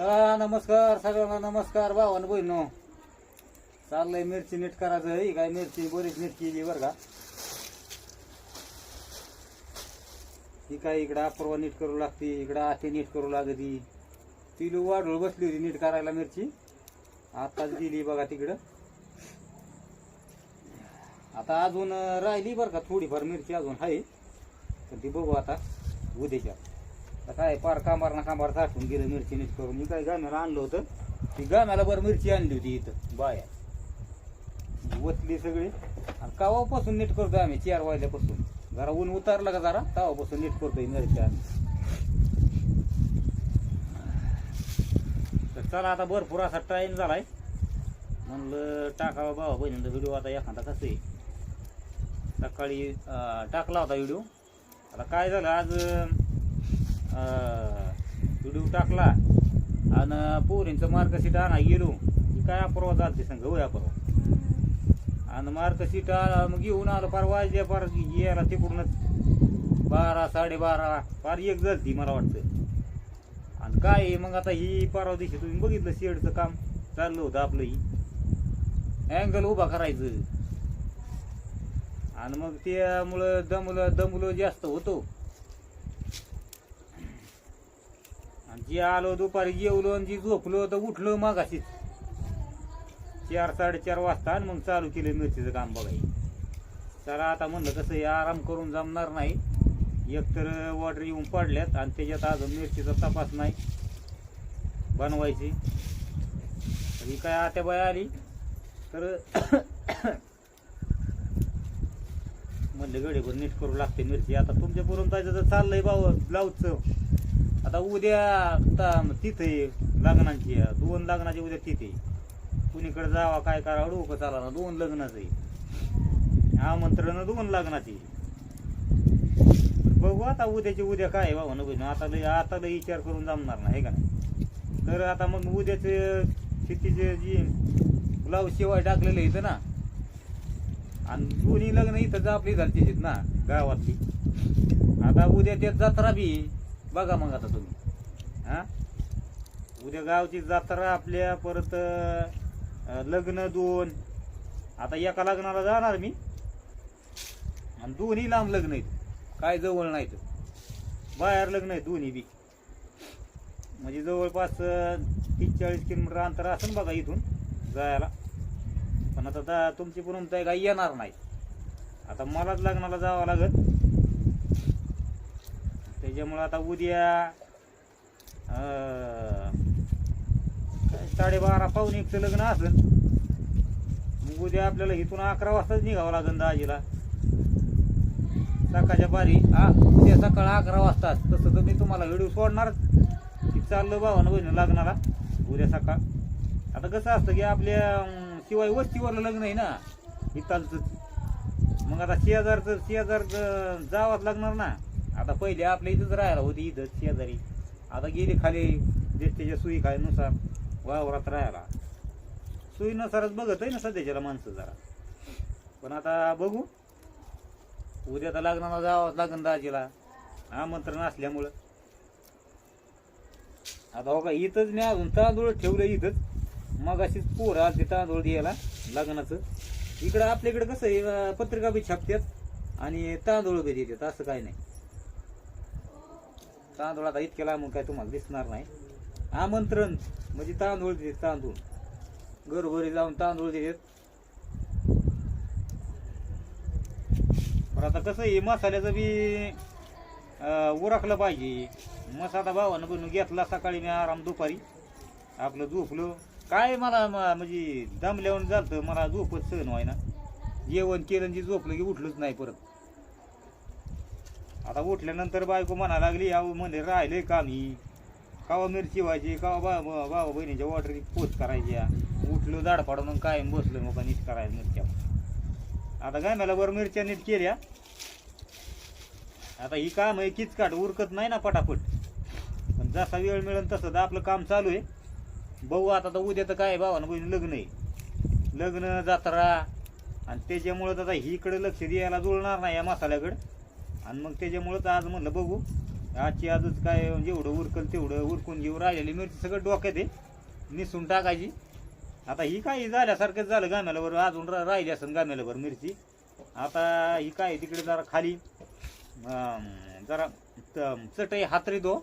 नमस्कार सगळ्यांना नमस्कार भावानं बहिणो चाललंय मिरची नीट करायचं ही काय मिरची बरीच नीट केली बरं का. ही काय इकडं अपूर्वा नीट करू लागते इकडं आते नीट करू लागती. पिलू वाढूळ बसली होती नीट करायला मिरची. आताच गेली बघा तिकडं. आता अजून राहिली बरं का थोडीफार मिरची अजून आहे पण ती बघू आता उद्याच्या आता काय पार कांबार ना कांबार साठून गेलं मिरची नीट करून. मी काय गाम्याला आणलं होतं? ती गाम्याला बरं मिरची आणली होती इथं बाया. वतली सगळी. आणि कावापासून नीट करतो आम्ही चार वाजल्यापासून जरा ऊन उतारलं का जरा तवापासून नीट करतोय मिरची आम्ही. तर चला आता भरपूर असा टाईम झालाय. म्हणलं टाकावा भावा बहिणींचा व्हिडिओ आता एखादा कसं आहे. सकाळी टाकला होता व्हिडिओ आता काय झालं आज व्हिडिओ टाकला. आणि पोरींचं मार्कशीट आणा गेलो. काय अपर्वा चालते संघ होय अपर्वा? आणि मार्कशीट आ- मग घेऊन आलो पार वाजल्या पार यायला तिकडूनच. बारा साडेबारा पार एक झालती मला वाटतं. आणि काय आहे मग आता ही परवा दिवशी तुम्ही बघितलं शेडचं काम? चाललं होतं आपलं ही. अँगल उभा करायचं. आणि मग त्यामुळं दमलं दमलं जास्त होतो. जे आलो दुपारी जेवलो आणि जी झोपलो तर उठलो मागाशीच चार साडेचार वाजता आणि मग चालू केलं मिरचीचं काम बघाय चला आता म्हणलं कसं आहे आराम करून जमणार नाही. एकतर वॉटर येऊन पडल्यात आणि त्याच्यात अजून मिरचीचा तपास नाही बनवायची. ही काय आत्या बाय आली? तर म्हणलं गडे पण नीट करू लागते मिरची. आता तुमच्या पुरून जायचं तर चाललंय भाऊ ब्लाऊजचं. आता उद्या आता तिथे लग्नाची. आहे. दोन लग्नाची उद्या तिथे कुणीकडे जावा काय करावं डोकं चाला ना दोन लग्नाचं आहे. आमंत्रण दोन लग्नाचे. बघू आता उद्याची उद्या काय बाबा भाऊ ना आता लई आता लई विचार करून जमणार नाही हे का नाही? तर आता मग उद्याचे शेतीचे जी ब्लाऊज शिवाय टाकलेलं इथं ना आणि दोन्ही लग्न इथं आपली घरचीच आहेत ना गावातली. आता उद्या त्यात जत्रा बी आहे. बघा मग आता तुम्ही. हा? उद्या गावची जात्रा आपल्या परत लग्न दोन. आता एका लग्नाला जाणार मी. आणि दोन्ही लांब लग्न आहेत. काय जवळ नाहीत. बाहेर लग्न आहेत दोन्ही बी. म्हणजे जवळपास तीस चाळीस किलोमीटर अंतर असेल बघा इथून जायला. पण आता दा- तुमची पुरून काही येणार नाही. आता मलाच लग्नाला जावं लागत त्याच्यामुळं आता उद्या साडेबारा पाऊन एकचं लग्न असेल. मग उद्या आपल्याला इथून अकरा वाजताच निघावं लागेल दाजीला. सकाळच्या बारी हा उद्या सकाळ अकरा वाजताच. तसं तर मी तुम्हाला व्हिडिओ सोडणार की चाललं भावानं बहिणी लग्नाला उद्या सकाळ. आता कसं असतं की आपल्या शिवाय वस्तीवरलं लग्न आहे ना इथालचं. मग आता शेजारचं शेजारचं जावंच लागणार ना. आता पहिले आपल्या इथंच राहायला होती इथंच शेजारी. आता गेली खाली देशाच्या सुई काय नुसार वावरात राहायला. सुईनुसारच बघत आहे ना सध्याच्याला माणसं जरा. पण आता बघू. उद्या तर लग्नाला जावंच लागन दाजीला. आमंत्रण असल्यामुळं. आता हो का इथंच मी अजून तांदूळ ठेवलं इथंच. मग अशीच पोर आलती तांदूळ द्यायला लग्नाचं. इकडं आपल्याकडे कसं आहे पत्रिका बी छापतात आणि तांदूळ बी देतात असं काय नाही. तांदूळ आता इतक्या लांबून काय तुम्हाला दिसणार नाही. आमंत्रण म्हणजे तांदूळ देतात तांदूळ. घरोघरी जाऊन तांदूळ देतात. बरं आता कसं आहे मसाल्याचं बी उरखलं उरकलं पाहिजे. मसाला भावानं पण घेतला सकाळी मी आराम दुपारी. आपलं झोपलं. काय मला म्हणजे दमल्यावर झालं मला झोपच सहन व्हायना. जेवण केलं जे झोपलं की उठलंच नाही परत. आता उठल्यानंतर बायको म्हणा लागली अहो म्हणजे राहिले काम ही. कावा मिरची व्हायची कावा बा बा- बहिणीच्या वॉटर पोच करायच्या. उठलो झाड पाडून कायम बसलो मग नीट करायला मिरच्या आता काय बरं मिरच्या नीट केल्या. आता ही काम आहे किचकाट उरकत नाही ना पटापट. पण जसा वेळ मिळेल तसं तर आपलं काम चालू आहे. बघू आता तर उद्या तर काय भावानं बहिणी लग्न आहे. लग्न जात्रा. आणि त्याच्यामुळं तर आता इकडे लक्ष द्यायला जुळणार नाही या मसाल्याकडं. आणि मग त्याच्यामुळं तर आज म्हणलं बघू. आजची आजच काय जेवढं उरकल तेवढं उरकून घेऊन राहिलेली मिरची सगळं डोक्यात आहे. निसून टाकायची. आता ही काय झाल्यासारखंच झालं गाम्यालावर अजून रा- राहिली असेल गाम्यालावर मिरची. आता ही काय तिकडे जरा खाली जरा त- चटई हातरी दो.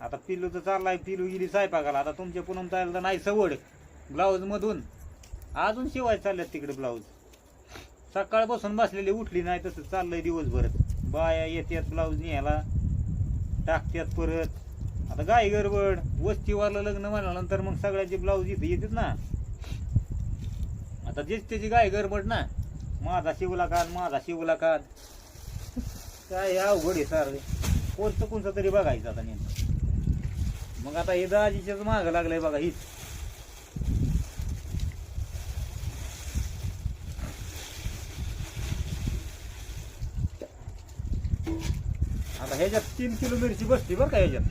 आता पिलू तर चाललाय पिलू गेली सायपाकाला आता तुमच्या पुन्हा चाललं तर नाही सवड. ब्लाऊजमधून. अजून शिवाय चालल्यात तिकडे ब्लाऊज. सकाळपासून बसलेली उठली नाही तसं चाललंय दिवसभर. बाया येत्यात ब्लाऊज न्यायला टाकत्यात परत. आता गाय गडबड वस्तीवारलं लग्न म्हणाल्यानंतर मग सगळ्याचे ब्लाऊज इथे येतात ना. आता जेच त्याची गाय गडबड ना माझा शिवला का माझा शिवला काढ काय अवघड आहे सार. कोणतं कोणतं तरी बघायचं आता नेमकं. मग आता हे दाजीच्याच मागं लागलंय बघा हीच ह्याच्यात तीन किलो मिरची बसली बरं का ह्याच्यात.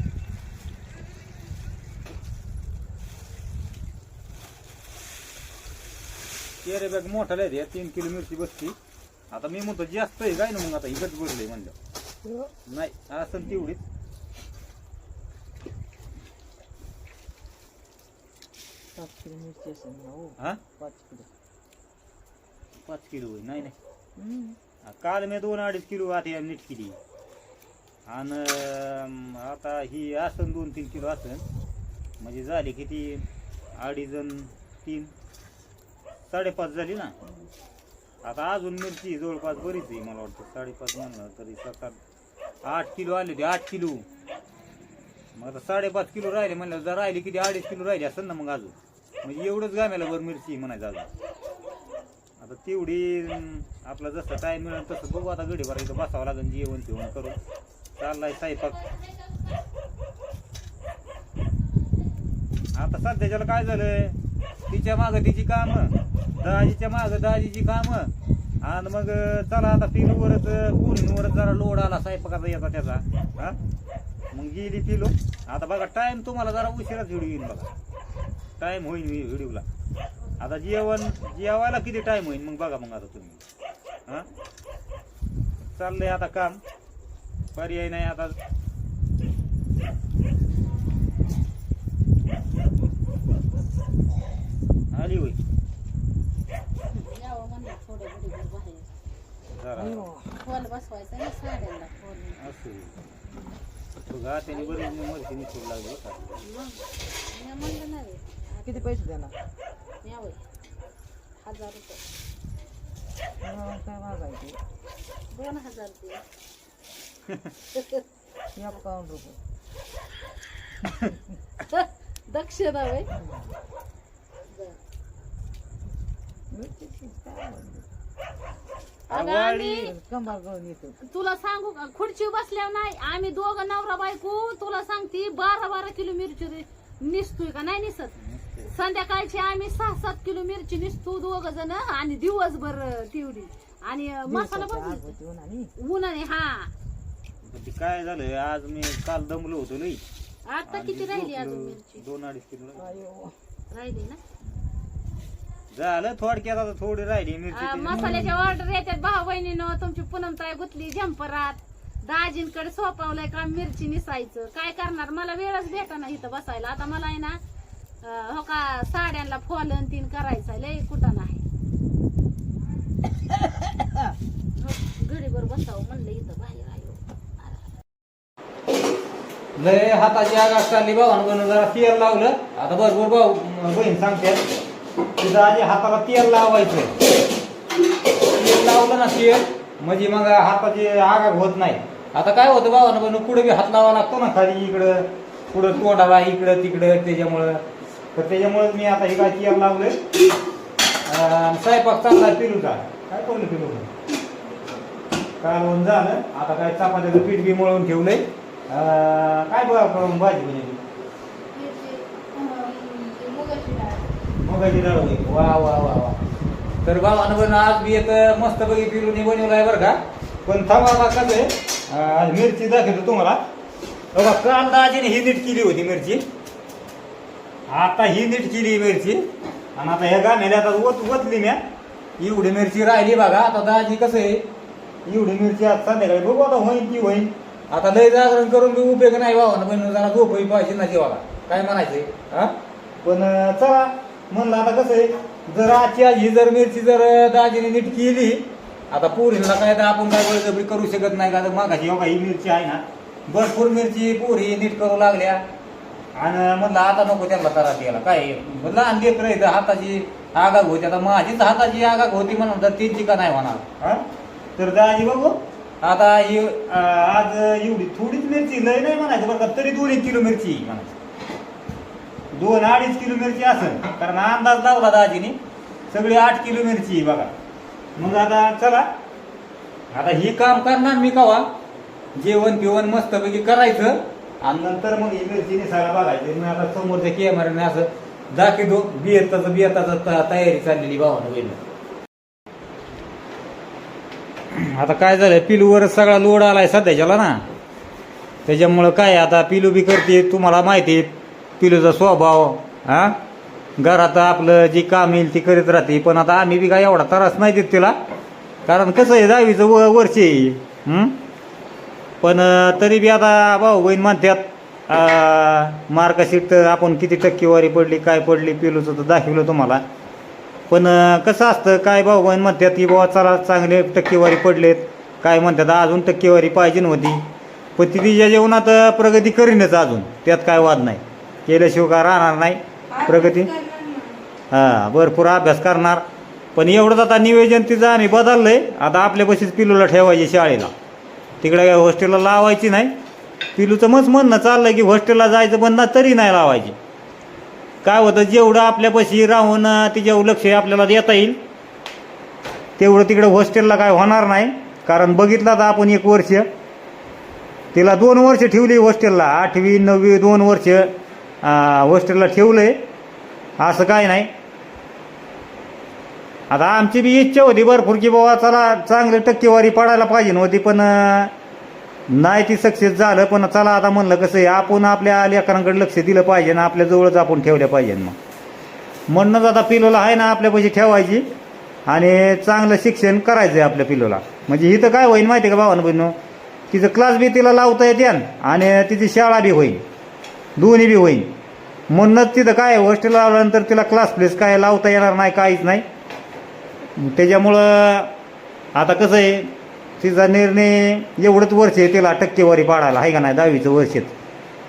तेरे बॅग मोठा आहे तीन किलो मिरची बसती आता मी म्हणतो जास्त आहे काय ना मग आता हिकच भरले म्हणलं. नाही असं तेवढीच. पाच किलो मिरची असेल हो. हा? पाच किलो. पाच किलो नाही नाही. हा, काल मी दोन अडीच किलो आता नीट केली. आणि आता ही असन दोन तीन किलो असन. म्हणजे झाली किती? अडीच तीन. साडेपाच झाली ना? आता अजून मिरची जवळपास बरीच आहे मला वाटतं. साडेपाच म्हणलं तरी सात आठ आठ किलो आले होते आठ किलो. मग आता साडेपाच किलो राहिले म्हणलं जर राहिली किती अडीच किलो राहिली असेल ना मग अजून. म्हणजे एवढंच गाम्याला वर मिरची म्हणायचं अजून. आता तेवढी आपला जसं टाईम मिळेल तसं बघू. आता गडी भरायचं बसावं लागेल जेवण जेवण करून. चाललाय स्वयंपाक. आता सध्याच्याला काय झालं तिच्या मागं तिची कामं दाजीच्या मागं दाजीची कामं. आणि मग चला आता पिलूवरच पूर्णीवरच जरा लोड आला स्वयंपाकाचा याचा त्याचा. हा? मग गेली पिलू आता बघा टाइम तुम्हाला जरा उशिराच व्हिडिओ येईल बघा. टाइम होईल व्हिडिओला आता जेवण जेवायला किती टाइम होईल मग बघा मग आता तुम्ही. हा? चाललंय आता काम. पर्याय नाही आता. आली होय. यावं म्हणलं थोडं घडीभर बाहेर. जरा. अयो. खोल बसवायचं ना साड्यांना खोल. असं बघा त्याने बरीच मर्जी निघू लागली बरं का मग मी म्हणलं नाही. किती पैसे देणार? यावं. हजार रुपये. काय मागायचे दोन हजार रुपये. एकावन्न रुपये. दक्षिणा वय मिरची काय म्हणली? अगं आवाळी आम्ही कंबार गळून येतो. तुला सांगू का खुर्ची बसल्यावर नाही. आम्ही दोघं नवरा बायको तुला सांगते बारा बारा किलो मिरची रे- निसतोय का? नाही निसत. संध्याकाळची आम्ही सहा सात किलो मिरची निसतो दोघ जण आणि दिवसभर तेवढी आणि मसाला पण. उन्हाने हा. पण ते काय झालं आज मी काल दमलो होतो लई. आता किती राहिली अजून झोपलो. मिरची? दोन अडीच किलो राहिली. अयो. राहिली ना? झालं थोडक्यात आता थोडी राहिली आ, मिरची मसाल्याच्या ऑर्डर येतात भाऊ बहिणीनं तुमची पूनमताई गुतली झंपरात. दाजींकडे सोपावलंय का मिरची निसायचं? काय करणार? मला वेळच भेटा ना इथं बसायला. आता मला आहे ना अं, हो का साड्यांना फॉलन तीन करायचा लय कुठं नाही. घडीभर बसावं म्हणलं इथं बाहेर. लय हाताची आग असताना भावानं बनवून जरा तेल लावलं. आता भरपूर भाऊ बहीण सांगते तिथं आधी हाताला तेल लावायचं. तेल लावलं ना तेल म्हणजे मग हाताची आगाग होत नाही. आता काय होतं भावानं बनवून पुढे बी हात लावा लागतो ना खाली इकडं पुढं तोंडाला इकडं तिकडं त्याच्यामुळं. तर त्याच्यामुळं मी आता हे काय तेल लावलंय. स्वयंपाक चांगला पिलूचा काय करू पिलू कालवण झालं आता काय चपात्याचं पीठ बी मळून ठेवलंय. काय बघा भाजी बनवली मगाची डाळ होती वा वा वा वा तर भावानं पण आज बी येत मस्त पैकी पिलूनी बनवलाय बरं का पण थांबा आता कसं आहे आज मिरची दाखवतो तुम्हाला बघा कांदा आजीने ही नीट केली होती मिरची आता ही नीट केली मिरची आणि आता ह्या गाण्याला आता वत वतली म्या एवढी मिरची राहिली बघा आता दाजी कसं आहे एवढी मिरची आज संध्याकाळी बघू आता होईन ती होईन आता लय जागरण करून बी उपयोग नाही बाबा ना बहिणी जरा झोपही पाहिजे ना जेवाला. काय म्हणायचंय? हा? पण अं, चला. म्हणलं आता कसं आहे जर आजची आज ही जर मिरची जर दाजीने नीट केली आता पोरीला काय तर आपण काय बळजबरी करू शकत नाही का? तर मागाशी हो ही मिरची आहे ना भरपूर मिरची पोरी नीट करू लागल्या. आणि म्हणलं आता नको त्यांना त्रास द्यायला. काय आहे? म्हणलं लहान लेकर इथं हाताची आगाग होती. आता माझीच हाताची आगाग होती म्हणून तर तीनची का नाही होणार? हा? तर दाजी बघू. आता ही अं, आज एवढी थोडीच मिरची लय नाही म्हणायचं बरं का तरी दोन एक किलो मिरची आहे म्हणायचं. दोन अडीच किलो मिरची असेल कारण अंदाज लावला दाजीने सगळी आठ किलो मिरची आहे बघा. मग आता चला आता हे काम करणार मी कवा? जेवण पिवण मस्तपैकी करायचं आणि नंतर मग ही मिरची निसायला बघायचं. मी आता समोरच्या कॅमेऱ्याने असं दाखवतो बियताचं बियताचं त- तयारी चाललेली भावानं बैल आता काय झालं पिलूवर सगळा लोड आलाय सध्याच्याला ना. त्याच्यामुळं काय आता पिलू बी करते तुम्हाला माहिती पिलूचा स्वभाव हा? घरात आपलं जी काम येईल ती करीत राहते पण आता आम्ही बी काय एवढा त्रास नाही देत तिला. कारण कसं आहे दहावीचं व वर्ष पण तरी बी आता भाऊ बहीण म्हणतात मार्कशीट आपण किती टक्केवारी पडली काय पडली पिलूचं तर दाखवलं तुम्हाला. पण कसं असतं काय भाऊ बहीण म्हणतात की बाबा चला चांगले टक्केवारी पडलेत. काय म्हणतात अजून टक्केवारी पाहिजे नव्हती. पण ती तिच्या जीवनात प्रगती करीनच अजून. त्यात काय वाद नाही. केल्याशिवाय काय राहणार नाही प्रगती. हां भरपूर अभ्यास करणार. पण एवढंच आता नियोजन तिचं आम्ही आहे आता आपल्यापाशीच पिलूला ठेवायची शाळेला. तिकडे काय हॉस्टेलला लावायची नाही. पिलूचं मच म्हणणं चाललं की हॉस्टेलला जायचं पण ना तरी नाही लावायची. काय होतं जेवढं आपल्यापाशी राहून ते जेवढं लक्ष आपल्याला देता येईल तेवढं तिकडं हॉस्टेलला काय होणार नाही. कारण बघितलं तर आपण एक वर्ष तिला दोन वर्ष ठेवली हॉस्टेलला आठवी नववी दोन वर्ष अं, हॉस्टेलला ठेवलंय. असं काय नाही. आता आमची बी इच्छा होती भरपूर की बाबा चला चांगली टक्केवारी पडायला पाहिजे नव्हती पण नाही ती सक्सेस झालं पण चला आता म्हणलं कसं आहे आपण आपल्या लेकरांकडे लक्ष दिलं पाहिजे ना आपल्या जवळच आपण ठेवल्या पाहिजे मग म्हणूनच आता पिलोला आहे ना आपल्यापाशी ठेवायची आणि चांगलं शिक्षण करायचं आहे आपल्या पिलोला. म्हणजे इथं काय होईल माहिती आहे का भावानं बहिणू? तिचं क्लास बी तिला लावता येते आणि तिची शाळा बी होईल दोन्ही बी होईल म्हणूनच तिथं काय हॉस्टेलला आल्यानंतर तिला क्लास प्लेस काय लावता येणार नाही काहीच नाही. त्याच्यामुळं आता कसं आहे तिचा निर्णय एवढंच वर्ष आहे तिला टक्केवारी पाडायला आहे का नाही? दहावीचं वर्षच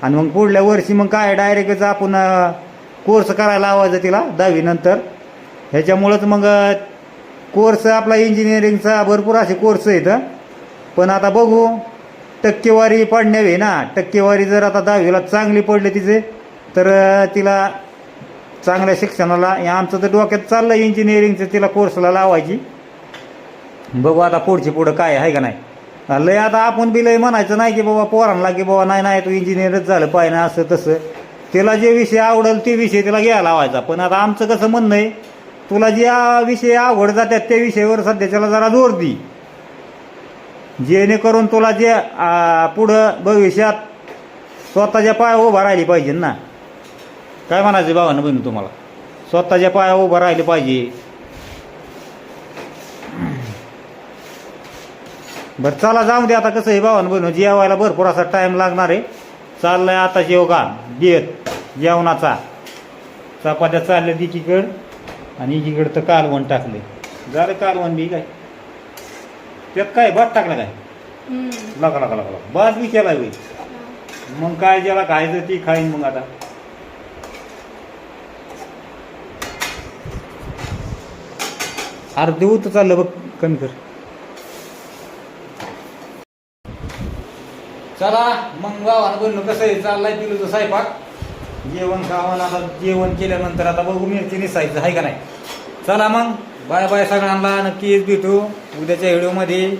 आणि मग पुढल्या वर्षी मग काय डायरेक्टच आपण कोर्स करायला लावायचं तिला दहावीनंतर ह्याच्यामुळंच मग कोर्स आपला इंजिनिअरिंगचा भरपूर असे कोर्स आहेत पण आता बघू टक्केवारी पडण्यावे ना. टक्केवारी जर आता दहावीला चांगली पडली तिचे तर तिला चांगल्या शिक्षणाला हे आमचं तर डोक्यात चाललं इंजिनिअरिंगचं तिला कोर्सला लावायची. बघू आता पुढची पुढं काय आहे का नाही. लय आता आपण बी लय म्हणायचं नाही की बाबा पोरांना की बाबा नाही नाही तू इंजिनियरच झालं पाहिजे ना असं तसं. तिला जे विषय आवडेल ते विषय तिला घ्यायला लावायचा. पण आता आमचं कसं म्हणणं आहे तुला जे विषय आवड जातात त्या विषयावर सध्याच्याला जरा जोर दी. जेणेकरून तुला जे पुढं भविष्यात स्वतःच्या पाया उभा राहिली पाहिजे ना. काय म्हणायचं भावानं बहिणी तुम्हाला? स्वतःच्या पाया उभं राहिली पाहिजे. बरं चला जाऊ दे आता कसं आहे भावानं बहिणी जेवायला भरपूर असा टाइम लागणार आहे. चाललाय आता जेवगा बेत जेवणाचा. चपात्या चालल्या एकीकडं आणि एकीकडं तर कालवण टाकले झालं कालवण बी काय? त्यात काय भात टाकला काय? लका लका लका भात बी केलाय बाई मग काय ज्याला खायचं ती खाईन मग आता. अर्धे होतं चाललं बघ कमी कर चला मग गावानं बोललो कसं आहे? चाललाय पिलूचं स्वयंपाक. जेवण खावण आता जेवण केल्यानंतर आता बघू मिरची निसायचं आहे का नाही? चला मग बाय बाय सगळ्यांना नक्कीच भेटू उद्याच्या व्हिडिओमध्ये.